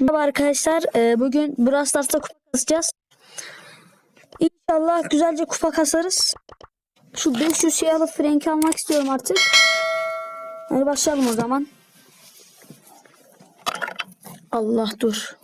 Merhaba arkadaşlar. Ee, bugün Brawl Stars'ta kupa kasacağız. İnşallah güzelce kupa kasarız. Şu 500 şey alıp Frank'i almak istiyorum artık. Hadi başlayalım o zaman. Allah dur.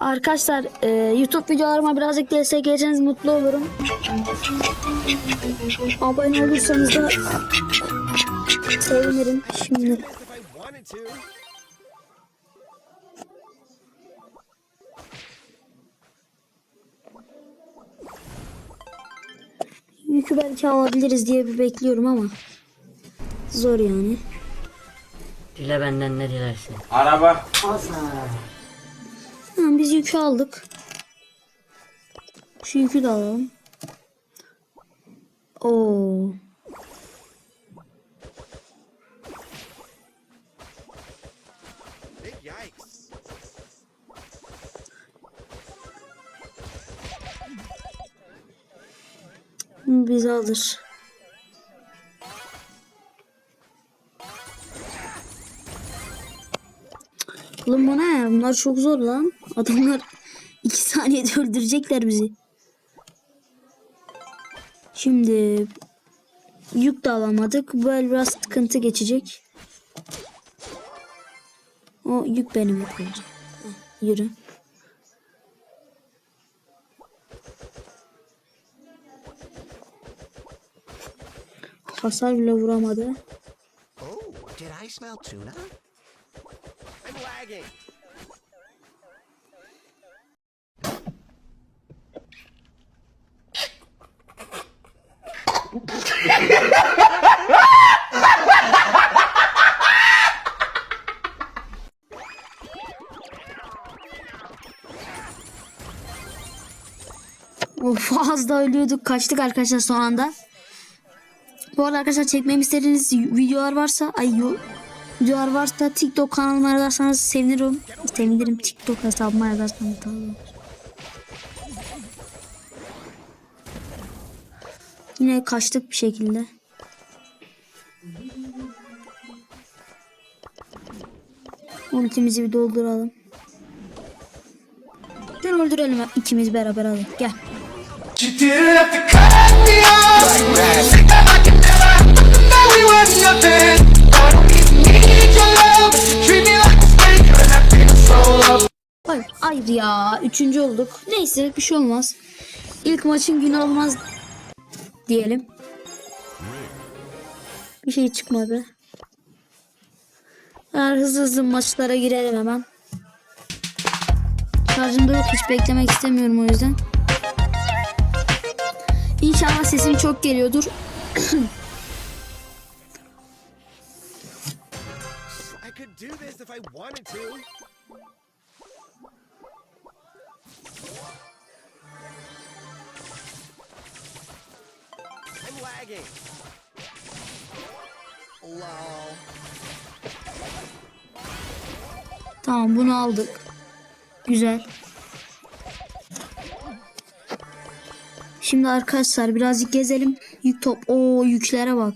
Arkadaşlar e, YouTube videolarıma birazcık destek gelirseniz mutlu olurum. Abone olursanız da sevinirim. Şimdi Yükü belki alabiliriz diye bir bekliyorum ama zor yani. Dile benden ne dilersin. Araba. Tamam biz yükü aldık. Şu yükü de alalım. Oo. Alır. Oğlum bu ne? Bunlar çok zor lan. Adamlar iki saniyede öldürecekler bizi. Şimdi yük de alamadık. Böyle biraz sıkıntı geçecek. O yük benim. Heh, Yürü. Hasar bile vuramadı. Oh, did I smell tuna? I'm lagging. Of az da ölüyorduk. Kaçtık arkadaşlar son anda. Bu arada arkadaşlar çekmemi istediğiniz videolar varsa ay yo, videolar varsa TikTok kanalıma yazarsanız sevinirim. Sevinirim TikTok hesabıma yazarsanız tabii. Yine kaçtık bir şekilde. Ultimizi bir dolduralım. Gel öldürelim ikimiz beraber hadi gel. That we were nothing. I don't even need your love. Treat me like a stranger and I take control of. Hayır, hayır ya. Üçüncü olduk. Neyse bir şey olmaz. İlk maçın günü olmaz diyelim. Bir şey çıkmadı. Eğer hızlı hızlı maçlara girelim hemen. Şarjım da yok. Hiç beklemek istemiyorum o yüzden. İnşallah sesim çok geliyordur. I wanted to. I'm lagging. Lol. Tamam bunu aldık. Güzel. Şimdi arkadaşlar birazcık gezelim. Yük top. Oo yüklere bak.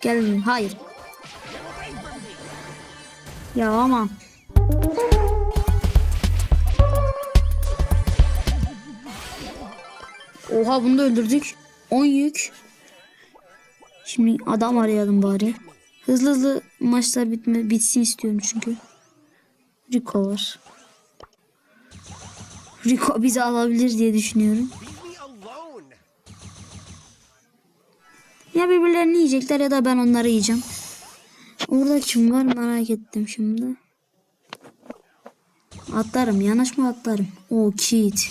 Gelin. Hayır. Ya ama. Oha bunu da öldürdük. 10 yük. Şimdi adam arayalım bari. Hızlı hızlı maçlar bitme, bitsin istiyorum çünkü. Rico var. Rico bizi alabilir diye düşünüyorum. Ya birbirlerini yiyecekler ya da ben onları yiyeceğim. Orada kim var merak ettim şimdi. Atlarım yanaşma atlarım. O kit.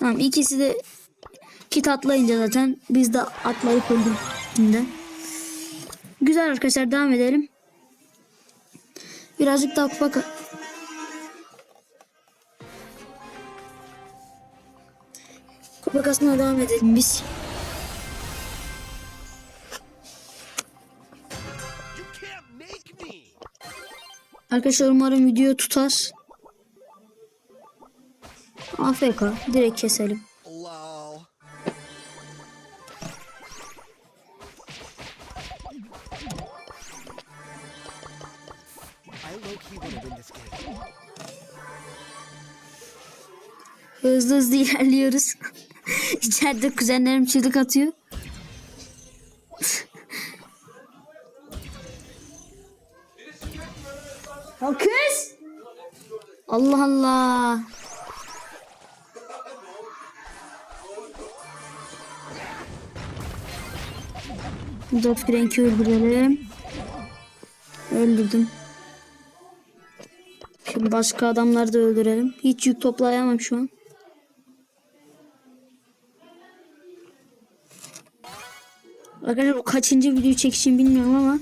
Tamam ikisi de kit atlayınca zaten biz de atlayıp öldük şimdi. Güzel arkadaşlar devam edelim. Birazcık daha kupa kupa kasmaya devam edelim biz. Arkadaşlar umarım video tutar. AFK direkt keselim. Hızlı hızlı ilerliyoruz. İçeride kuzenlerim çığlık atıyor. Allah Allah. Burada Frank'i öldürelim. Öldürdüm. Şimdi başka adamları da öldürelim. Hiç yük toplayamam şu an. Arkadaşlar bu kaçıncı video çekişim bilmiyorum ama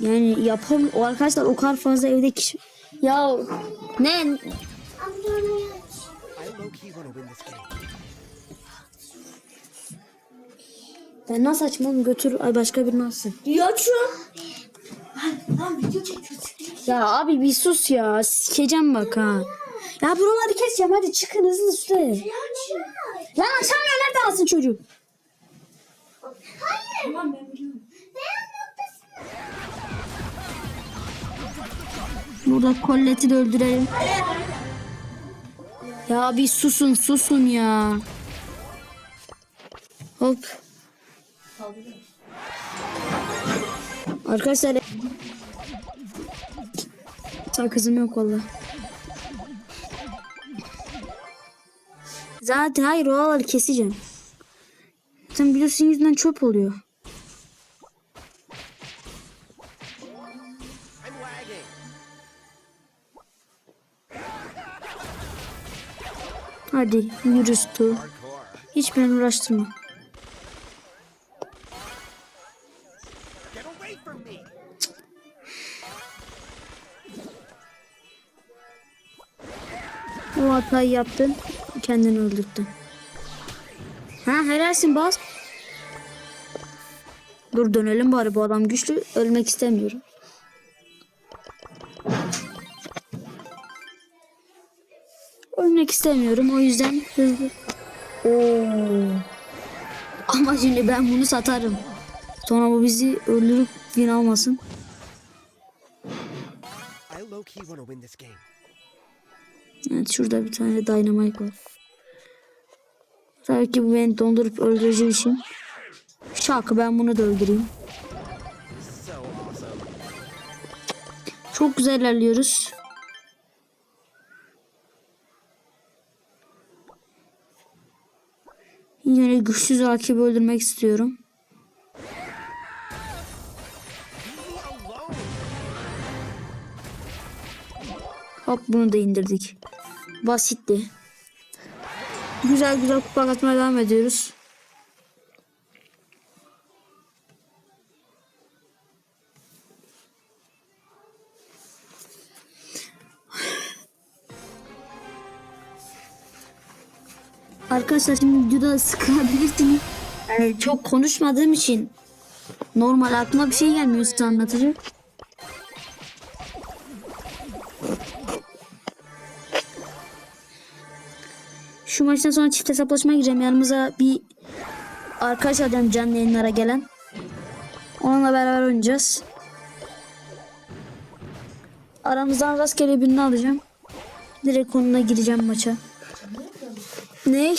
yani yapam o arkadaşlar o kadar fazla evde kişi ya ne ben nasıl açmam götür ay başka birini alsın. Ya şu an. Lan video çekiyoruz. Ya abi bir sus ya sikeceğim bak ha. Ya buraları keseceğim hadi çıkın hızlı süre. Ya aç. Lan açamıyor nereden alsın çocuk? Tamam ben biliyorum. Burada Colette'i de öldürelim. Ya bir susun susun ya. Hop. Arkadaşlar sakızım yok valla. Zaten hayır oraları keseceğim. Sen biliyorsun yüzünden çöp oluyor. Hadi yürü Stu. Hiç beni uğraştırma. O hatayı yaptın. Kendini öldürdün. Ha helalsin bas. Dur dönelim bari bu adam güçlü. Ölmek istemiyorum. İstemiyorum o yüzden hızlı. Oo. Ama şimdi ben bunu satarım. Sonra bu bizi öldürüp win almasın. Evet şurada bir tane dynamite var. Tabii ki bu beni dondurup öldüreceği için. Şak ben bunu da öldüreyim. Çok güzel ilerliyoruz. Yine güçsüz rakibi öldürmek istiyorum. Hop bunu da indirdik. Basitti. Güzel güzel kupa katmaya devam ediyoruz. Arkadaşlar şimdi videoda sıkılabilirsiniz. Yani çok konuşmadığım için normal aklıma bir şey gelmiyor size anlatacak. Şu maçtan sonra çift hesaplaşmaya gireceğim. Yanımıza bir arkadaş alacağım canlı yayınlara gelen. Onunla beraber oynayacağız. Aramızdan rastgele birini alacağım. Direkt onunla gireceğim maça. Ne?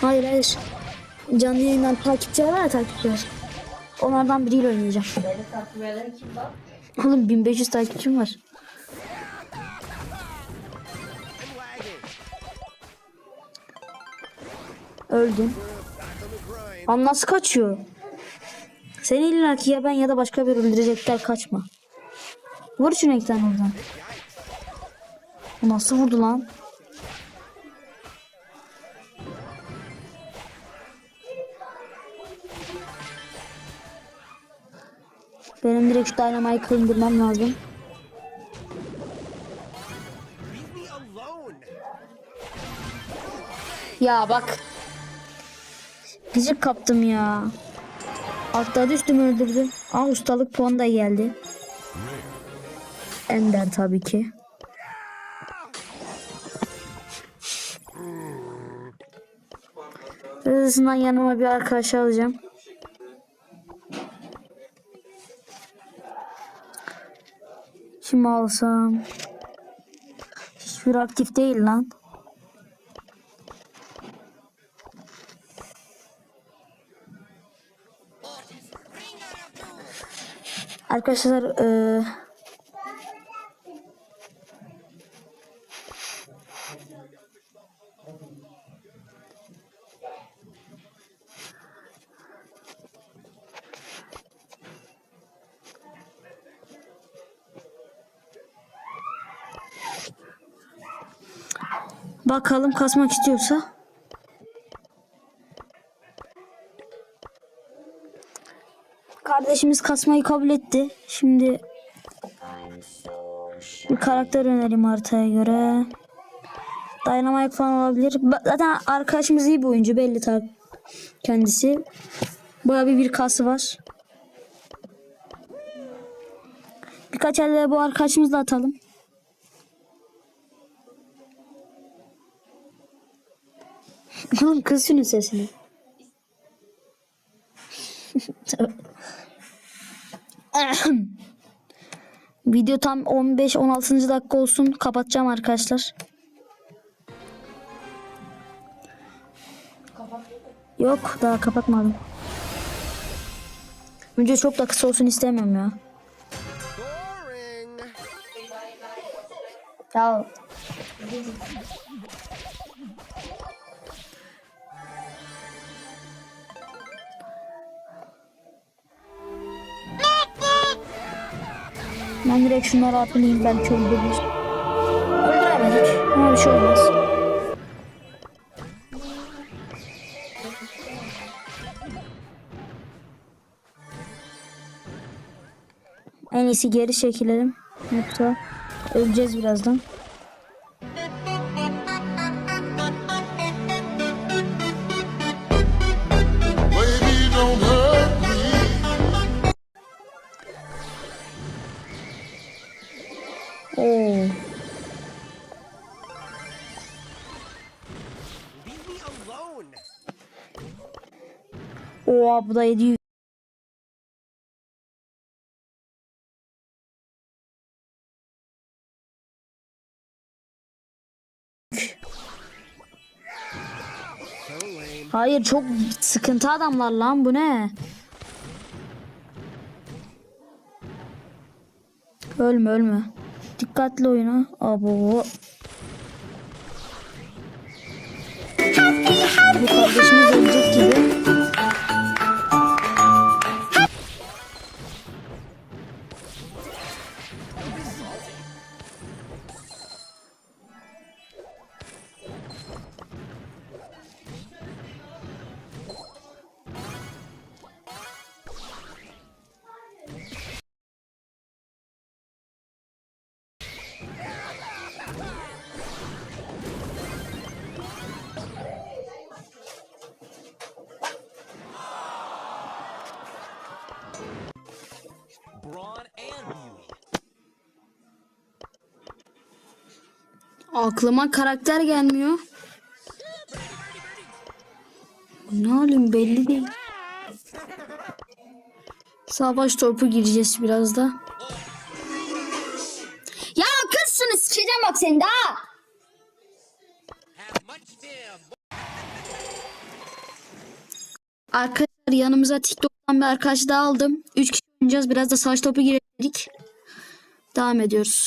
Hayır hayır. Canlı yayından takipçiler var ya takipçiler. Onlardan biriyle oynayacağım. Bak? Oğlum 1500 takipçim var. Öldüm. Lan nasıl kaçıyor? Seni illaki ya ben ya da başka bir öldürecekler kaçma. Vur şunu tane oradan. Nasıl vurdu lan? Direkt şu Dynamite'ı indirmem lazım. Ya bak. Gıcık kaptım ya. Atladı üstümü öldürdü. Aa ustalık puanı da geldi. Ender tabii ki. Hızlısından yanıma bir arkadaş alacağım. Kimi alsam? Hiçbir aktif değil lan. Arkadaşlar eee bakalım kasmak istiyorsa. Kardeşimiz kasmayı kabul etti. Şimdi bir karakter önereyim haritaya göre. Dynamite falan olabilir. Zaten arkadaşımız iyi bir oyuncu belli ta kendisi. Bayağı bir bir kası var. Birkaç elde bu arkadaşımızla atalım. Oğlum kız şunun sesini. Video tam 15-16. dakika olsun. Kapatacağım arkadaşlar. Yok daha kapatmadım. Video çok da kısa olsun istemiyorum ya. Ya Ben direkt şunları atlayayım belki öldürürüz. Öldüremedik ama bir şey olmaz. En iyisi geri çekilelim. Yoksa öleceğiz birazdan. Oha bu da 700. So lame. Hayır çok sıkıntı adamlar lan bu ne? Ölme ölme. Dikkatli oyna. Abo. Bu kardeşimiz ölecek Aklıma karakter gelmiyor. Ne alayım belli değil. Savaş topu gireceğiz biraz da. Ya kız şunu sikeceğim bak seni daha. Arkadaşlar yanımıza TikTok'tan bir arkadaş daha aldım. 3 kişi oynayacağız. Biraz da savaş topu girelim. Devam ediyoruz.